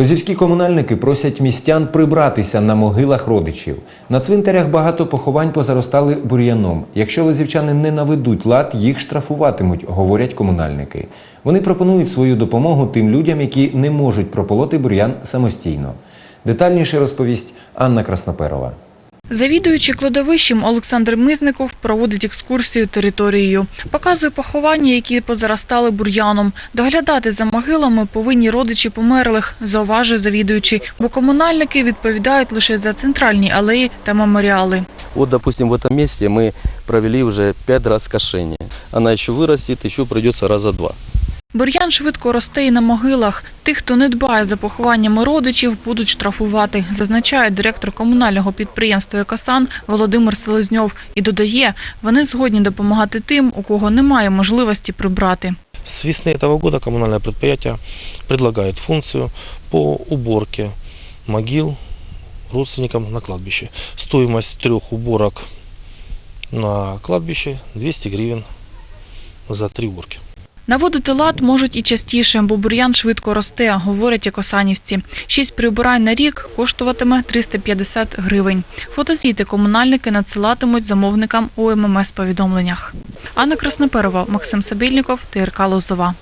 Лозівські комунальники просять містян прибратися на могилах родичів. На цвинтарях багато поховань позаростали бур'яном. Якщо лозівчани не наведуть лад, їх штрафуватимуть, говорять комунальники. Вони пропонують свою допомогу тим людям, які не можуть прополоти бур'ян самостійно. Детальніше розповість Анна Красноперова. Завідуючий кладовищем Олександр Мизников проводить екскурсію територією. Показує поховання, які позаростали бур'яном. Доглядати за могилами повинні родичі померлих, зауважує завідуючий, бо комунальники відповідають лише за центральні алеї та меморіали. Вот, допустим, в этом месте мы провели уже пять раз кошение. Она еще вырастет, еще придется раза два. Бур'ян швидко росте і на могилах. Тих, хто не дбає за похованнями родичів, будуть штрафувати, зазначає директор комунального підприємства «Екосан» Володимир Селезньов. І додає, вони згодні допомагати тим, у кого немає можливості прибрати. С весны этого года коммунальное предприятие предлагает функцию по уборке могил родственникам на кладбище. Стоимость трех уборок на кладбище 200 гривен за три уборки. Наводити лад можуть і частіше, бо бур'ян швидко росте, говорять екосанівці. Шість прибирань на рік коштуватиме 350 гривень. Фотозвіти комунальники надсилатимуть замовникам у ММС-повідомленнях. Анна Красноперова, Максим Сабільников, ТРК Лозова.